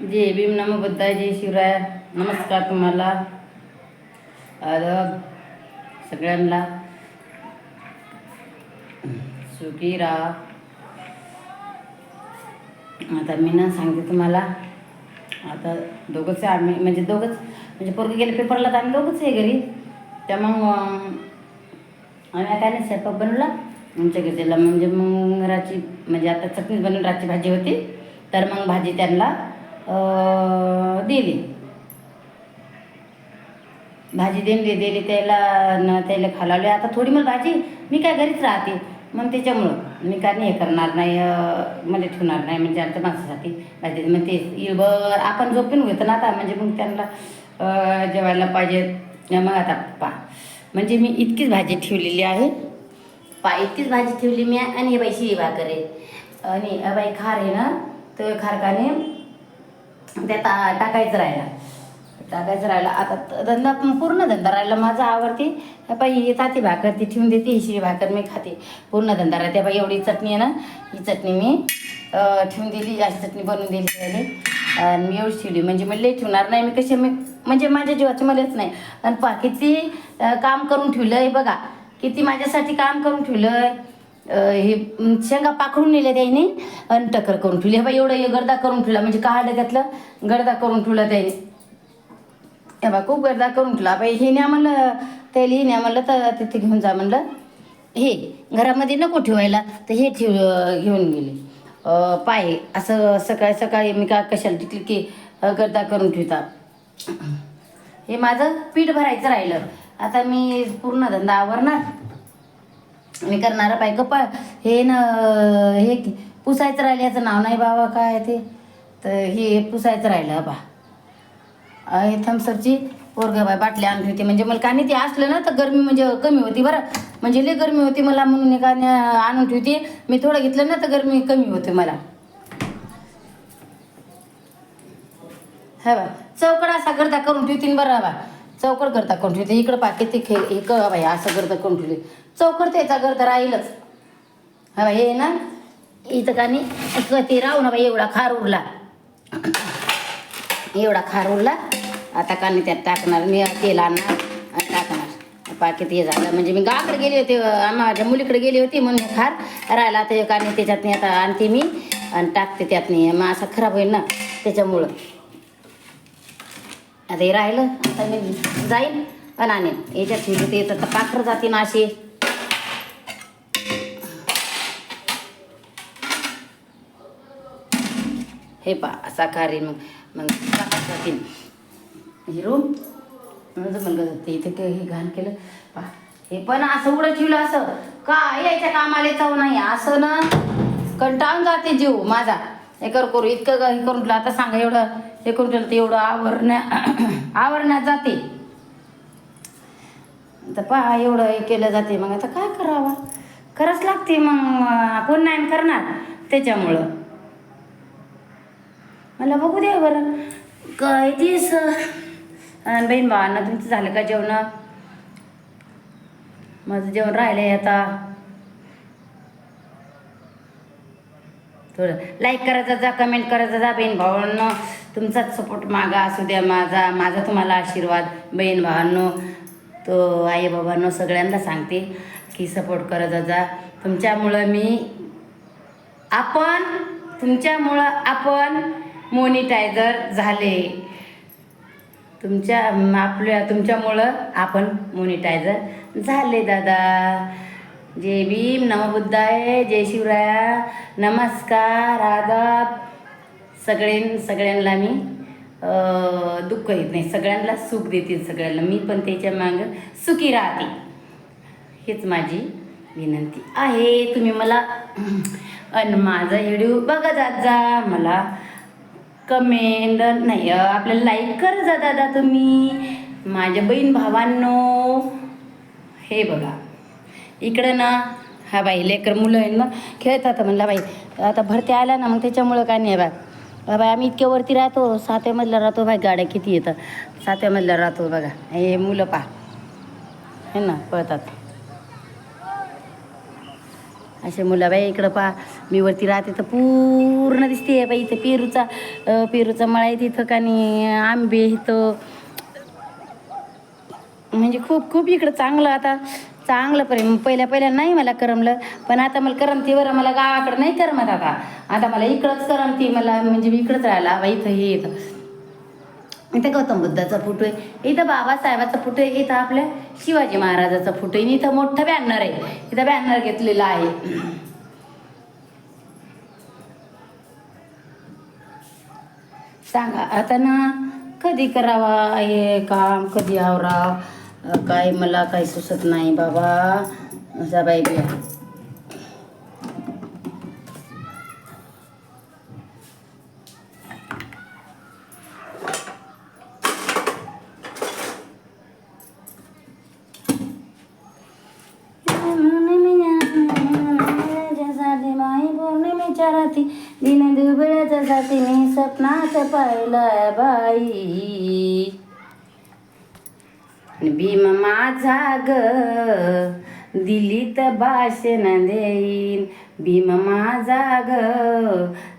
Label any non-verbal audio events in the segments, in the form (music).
जय भीम नम बुद्धाय जय शिवराय. नमस्कार तुम्हाला. आदब सगळ्यांना सुखी राहा. आता मी ना सांगते तुम्हाला. आता दोघंच आहे आम्ही म्हणजे दोघंच म्हणजे पोरगे गेले पेपरला तर आम्ही दोघंच आहे घरी. त्या मग आम्ही काय नाही स्वयंपाक बनवला. आमच्या घरच्याला म्हणजे मग राची म्हणजे आता चटणीच बनवून रातची भाजी होती. तर मग भाजी त्यांना दिली भाजी दिली दिली त्याला न त्याला खालावली. आता थोडी मला भाजी मी काय घरीच राहते. मग त्याच्यामुळं मी काय नाही हे करणार नाही म्हणजे मध्ये ठेवणार नाही म्हणजे आमच्या माणसासाठी. भाजी मग ते बर आपण झोपून घेतो ना आता म्हणजे मग त्यांना जेवायला पाहिजे. मग आता पा. म्हणजे मी इतकीच भाजी ठेवलेली आहे. पा इतकीच भाजी ठेवली मी आणि हे बाई शिरी भाकर आहे. आणि बाई खार आहे ना तर खारकाने त्यात टाकायचं राहिला. टाकायचं राहिला. आता धंदा पूर्ण धंदा राहिला. माझा आवडते बाई ही ताती भाकर ती ठेवून देते ही भाकर मी खाते. पूर्ण धंदा राहते बाई एवढी चटणी आहे ना ही चटणी मी ठेवून दिली अशी चटणी बनवून दिली त्याने. आणि मी एवढी ठेवली. म्हणजे मी लई ठेवणार नाही. मी कशी मी म्हणजे माझ्या जीवाची मलाच नाही. आणि पा किती काम करून ठेवलं आहे बघा. किती माझ्यासाठी काम करून ठेवलं आहे हे शेंगा पाखडून नेल्या त्याने आणि टकर करून ठेवली. हे बाई एवढं हे गर्दा करून ठेवला. म्हणजे काढलं त्यातलं गर्दा करून ठेवला त्याने. हे बा खूप गर्दा करून ठेवला. बाई हे न्या म्हणलं त्याला हे न्या म्हणलं तर तिथे घेऊन जा म्हणलं. हे घरामध्ये नको ठेवायला. तर हे ठेव घेऊन गेले. पाय असं सकाळी सकाळी मी का कशाला टिकली की गर्दा करून ठेवता. हे माझं पीठ भरायचं राहिलं. आता मी पूर्ण धंदा आवरणार. मी करणार पाय कपा हे न हे की- पुसायचं राहिलं याचं नाव नाही बाबा काय ते? तर हे पुसायचं राहिलं बा. हे थम्सअपची पोरग बाय बाटली आणली होती. म्हणजे मला काही ते असलं ना तर गरमी म्हणजे कमी होती बरं. म्हणजे लई गरमी होती मला म्हणून एका आणून ठेवते. मी थोडं घेतलं ना तर गरमी कमी होते मला. हा बा चौकड असा गर्दा करून ठेवतीन बरं बा. चौकड करता करून ठेवते इकडं पाके ते खे हे क बाई असं करता करून ठेवली चौकड त्याचा करता राहीलच. हा बाई हे ना इथं का नाही ते राहू ना बाई एवढा खार उरला. एवढा खार उरला आता का नाही त्यात टाकणार? मी तेल आणणार आणि टाकणार. पाकिट हे झालं. म्हणजे मी गावाकडे गेले होते माझ्या मुलीकडे गेली होती म्हणून खार राहिला. ते का नाही त्याच्यात नाही आता आणते मी आणि टाकते त्यात नाही. मग असं खराब होईल ना त्याच्यामुळं. आता हे राहिलं आता मी जाईन. आणि आणेन याच्यात ठेवली ते तर पाखर जाते ना अशी हे पा असा खारीन मग मग पाखरं जातील. हिरो म्हणजे मुलगा जाते इथे हे घाण केलं. पा हे पण असं उडं ठेवलं असं. का यायच्या कामाला चव नाही असं ना. कंटाळून जाते जीव माझा. हे कर करू इतकं हे करून तुला. आता सांगा एवढं हे करून तुला ते एवढं आवरण्या (clears throat) आवरण्यात जाते. तर पहा एवढं हे केलं जाते. मग आता काय करावं? खरंच लागते. मग कोण नाही करणार त्याच्यामुळं. मला बघू दे बरं. काय दिस? आणि बहीण भावांना तुमचं झालं का जेवण? माझं जेवण राहिलंय आता. थोडं लाईक करायचा जा कमेंट करायचा जा बहीण भावांनो. तुमचाच सपोर्ट मागा असू द्या माझा माझा तुम्हाला आशीर्वाद बहीण भावांनो. तो आई बाबांनो सगळ्यांना सांगते की सपोर्ट करत जा. तुमच्यामुळं मी आपण तुमच्यामुळं आपण मोनिटायझर झाले. तुमच्या आपल्या तुमच्यामुळं आपण मोनिटायझर झाले दादा. जय भीम नमबुद्धाय जय शिवराया नमस्कार आदाब. सगळे सगळ्यांना मी दुःख येत नाही. सगळ्यांना सुख देतील सगळ्यांना. मी पण त्याच्या मागं सुखी राहते. हीच माझी विनंती आहे. तुम्ही मला आणि माझा व्हिडिओ बघा जात जा. मला कमेंट नाही आपल्याला लाईक कर जा दादा तुम्ही. माझ्या बहीण भावांनो हे बघा. इकडं ना. हा बाई लेकर मुलं आहे ना. खेळतात म्हणला बाई आता भरत्या आल्या ना मग त्याच्यामुळं काय नाही बा बाबा बाई आम्ही इतक्या वरती राहतो सातव्यामधला राहतो बाई गाड्या किती येतात. सातव्यामधल्या राहतो बघा. हे मुलं पा हे ना पळतात. असे मुलं बाई इकडं पा मी वरती राहते तर पूर्ण दिसते बाई इथं पेरूचा पेरूचा मळा आहे तिथं का नाही आंबे इथं. म्हणजे खूप खूप इकडं चांगलं आता. चांगलं प्रेम. पहिल्या पहिल्या नाही मला करमलं. पण आता मला करमती बरं. मला गावाकडं नाही करमत आता. आता मला इकडंच करमती. मला म्हणजे मी इकडंच राहिला बा इथं हे येतं इथं गौतम बुद्धाचा फोटो आहे. इथं बाबासाहेबाचा फोटो आहे. इथं आपल्या शिवाजी महाराजाचा फोटो आहे. इथं मोठं बॅनर आहे. इथं बॅनर घेतलेला आहे. सांगा. आता ना कधी करावा हे काम? कधी आवराव? काय मला काही सुचत नाही बाबा. जा बाई बिया. दिन दुबळ्याच्या जाती मी स्वप्नात पाहिला बाई. भीम माझा ग दिलीत भाषण देईन. भीम माझा ग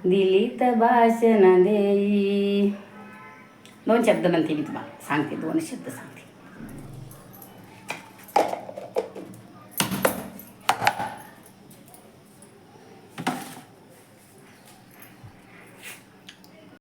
दिलीत भाषण देईन. दोन शब्द म्हणते मी तुम्हाला. सांगते दोन शब्द सांगते.